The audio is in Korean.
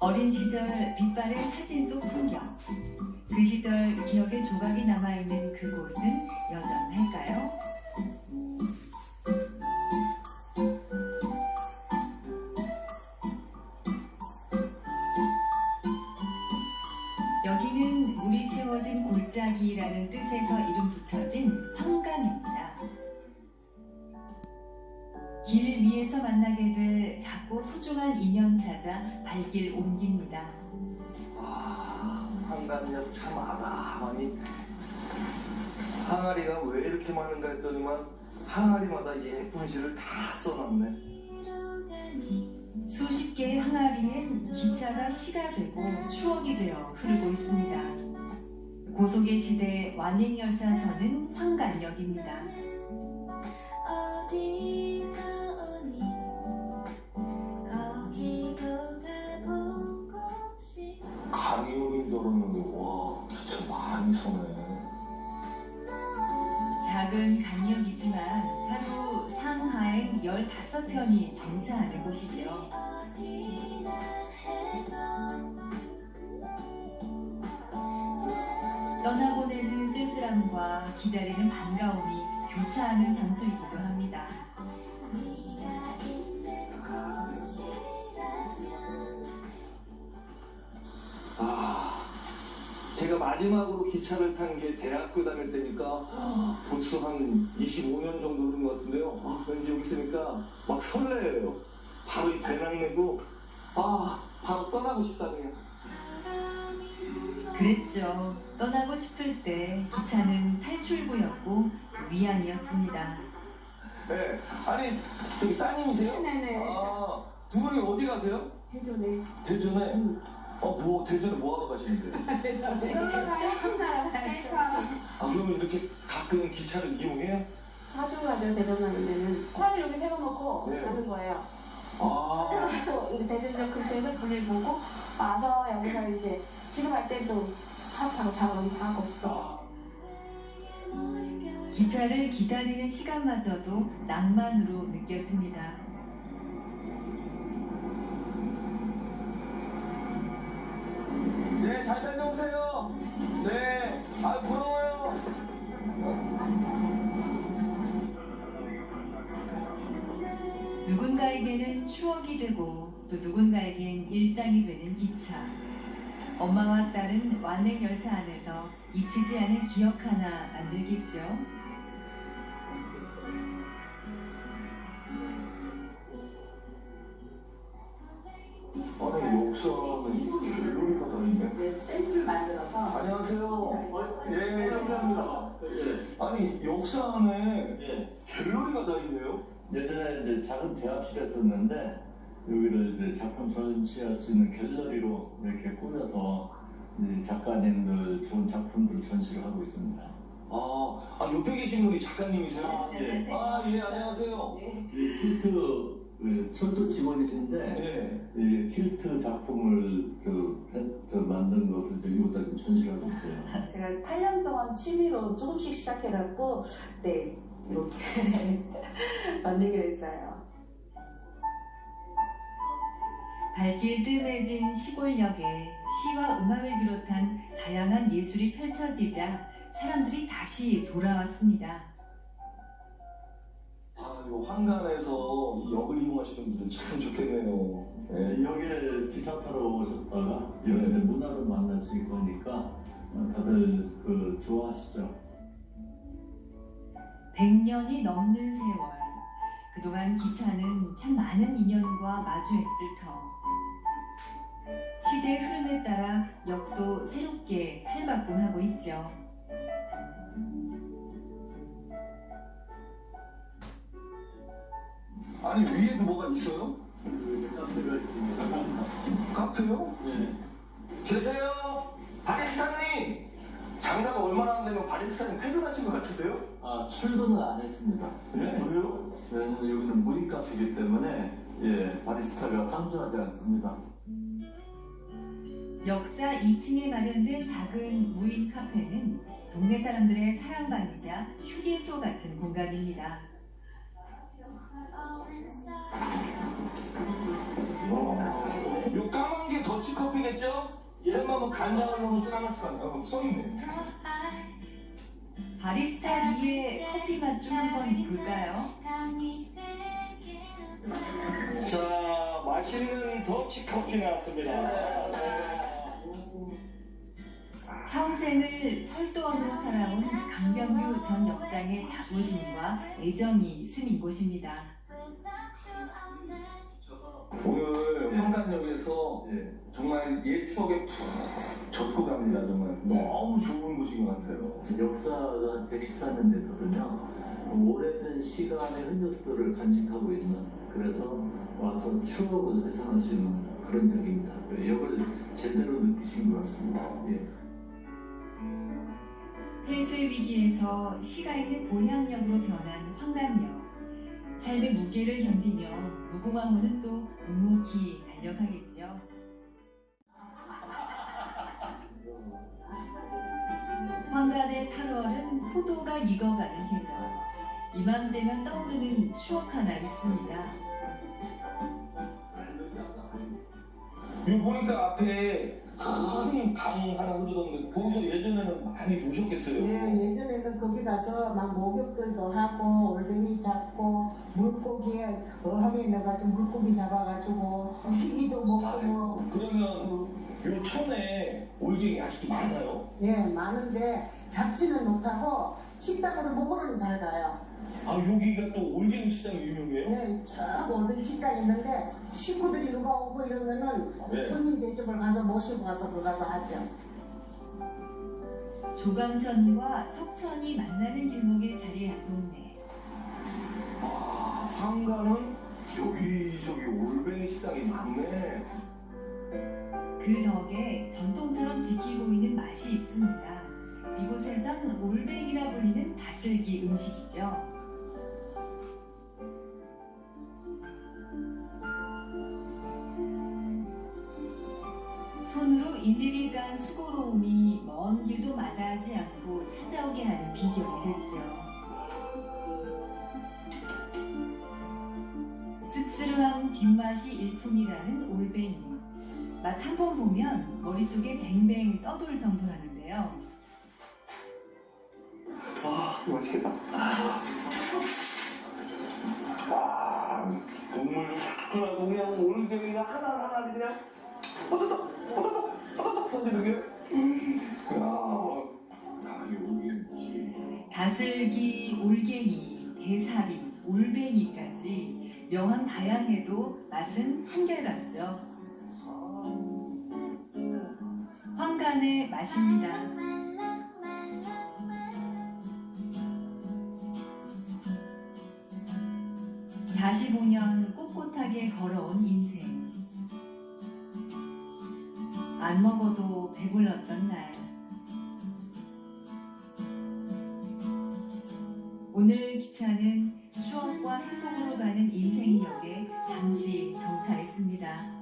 어린 시절 빛바랜 사진 속 풍경. 그 시절 기억의 조각이 남아있는 그곳은 여전할까요? 여기는 물이 채워진 골짜기라는 뜻에서 이름 붙여진 황강입니다. 길 위에서 만나게 될 작고 소중한 인연 찾아 발길 옮깁니다. 아, 한강역 참 아담하니 항아리가 왜 이렇게 많은가 했더니만 항아리마다 예쁜 시를 다 써놨네. 수십 개의 항아리엔 기차가 시가 되고 추억이 되어 흐르고 있습니다. 고속의 시대 완행열차선은 황간역입니다. 어디 15편이 정차하는 곳이죠. 어디나 해도 떠나보내는 쓸쓸함과 기다리는 반가움이 교차하는 장소이기도 합니다. 아, 제가 마지막으로 기차를 탄 게 대학교 다닐 때니까 벌써 한 25년 정도 그런 것 같은데요. 아, 왠지 여기 있으니까 막 설레요. 바로 이 배낭 메고 아, 바로 떠나고 싶다 그냥. 그랬죠. 떠나고 싶을 때 기차는 탈출구였고 위안이었습니다. 네, 아니 저기 따님이세요? 네네. 아, 두 분이 어디 가세요? 해전에. 대전에? 어, 뭐 대전에 뭐 하러 가시는데? 쇼핑 하러 가야죠. 아, 그러면 이렇게 가끔 기차를 이용해요? 자주 가죠, 대전 가는 데는. 차를 여기 세워놓고 네. 가는 거예요. 아, 또 우리 대전역 근처에서 볼일 보고 와서 여기서 이제 집에 갈 때도 차 타고 작업하고. 아, 기차를 기다리는 시간마저도 낭만으로 느껴집니다. 되고 또 누군가에겐 일상이 되는 기차. 엄마와 딸은 완행 열차 안에서 잊히지 않은 기억 하나 만들겠죠. 아니 역사는 갤러리가 다 있네. 이제 샘플 만들어서 안녕하세요. 예, 실례합니다. 아니 역사 안에 예, 갤러리가 다 있네요. 예전에 이제 작은 대합실이었었는데 여기를 이제 작품 전시할 수 있는 갤러리로 이렇게 꾸며서 이 작가님들 좋은 작품들 전시를 하고 있습니다. 아, 아 옆에 계신 분이 작가님이세요? 예, 아, 예, 안녕하세요. 네. 이 킬트 그 철도 직원이신데 예. 이 킬트 작품을 그, 해- 저 만든 것을 여기다 좀 전시를 하고 있어요. 제가 8년 동안 취미로 조금씩 시작해갖고 네 이렇게 만들게 됐어요. 발길 뜸해진 시골역에 시와 음악을 비롯한 다양한 예술이 펼쳐지자 사람들이 다시 돌아왔습니다. 아, 이거 한간에서 이 역을 이용하시는 분들 참 좋겠네요. 예. 여기를 기차 타러 오셨다가 여기 네. 문화도 만날 수 있고 하니까 다들 그 좋아하시죠. 100년이 넘는 세월. 그동안 기차는 참 많은 인연과 마주했을 터. 시대의 흐름에 따라 역도 새롭게 탈바꿈하고 있죠. 아니 위에도 뭐가 있어요? 여기 카페가 있습니다. 카페요? 네. 계세요? 바리스타님! 장사가 얼마나 안 되면 바리스타님 퇴근하신 것 같은데요? 아, 출근은 안 했습니다. 네? 왜요? 왜냐면 여기는 무인 카페이기 때문에 예, 바리스타가 상주하지 않습니다. 역사 2층에 마련된 작은 무인 카페는 동네 사람들의 사랑방이자 휴게소 같은 공간입니다. 와, 요 까만 게더 짙어 써있겠죠? 설마 뭐 간장을 거 아니야? 어, 써있네. 바리스타 리의 커피 맛 좀 한번 볼까요? 자, 맛있는 더치 커피 나왔습니다. 평생을 철도원으로 살아온 강병규 전 역장의 자부심과 애정이 스민 곳입니다. 오늘 황간역에서 예. 정말 옛 추억에 푹 젖고 갑니다. 정말 너무 좋은 곳인 것 같아요. 역사가 114년 됐거든요. 오래된 시간의 흔적들을 간직하고 있는 그래서 와서 추억을 회상할 수 있는 그런 역입니다. 그 역을 제대로 느끼신 것 같습니다. 예. 폐쇄 위기에서 시가 있는 보양역으로 변한 황간역. 삶의 무게를 견디며 무궁화 호는 또 묵묵히 달려가겠죠. 황간의 8월은 포도가 익어가는 계절. 이맘되면 떠오르는 추억 하나 있습니다. 여기 보니까 앞에 큰 강 하나 흐르던데 거기서 예전에는 많이 노셨겠어요. 예, 예전에는 거기 가서 막 목욕들도 하고 올뱅이 잡고 물고기에 어항에 넣어가지고 물고기 잡아가지고 튀기도 먹고 뭐 그러면 요 천에 올갱이 아직도 많아요? 예, 많은데 잡지는 못하고 식당으로 먹으러는 잘 가요. 아 여기가 또 올갱이 시장이 유명해요? 예, 저 올뱅이 식당 있는데 식구들이 누가 오고 이러면은 네. 손님 대접을 가서 모시고 가서 그 가서 하죠. 조강천과 석천이 만나는 길목에 자리한 동네. 아 한가는 여기저기 올뱅이 식당이 많네. 그 덕에 전통처럼 지키고 있는 맛이 있습니다. 이곳에선 올뱅이라 불리는 다슬기 음식이죠. 손으로 일일이 간 수고로움이 먼 길도 마다하지 않고 찾아오게 하는 비결이 됐죠. 씁쓸한 뒷맛이 일품이라는 올뱅이. 맛한 번 보면 머릿속에 뱅뱅 떠돌 정도라는데요. 아 이거 맛있겠다. 아 국물 시원하고 그냥 올갱이가 하나하나 그냥 호도독 호도독 호도독 터지는 게. 야, 야 여기 다슬기, 올갱이, 대사리, 올뱅이까지 명함 다양해도 맛은 한결같죠. 황간의 맛입니다. 45년 꼿꼿하게 걸어온 인생. 안 먹어도 배불렀던 날. 오늘 기차는 추억과 행복으로 가는 인생역에 잠시 정차했습니다.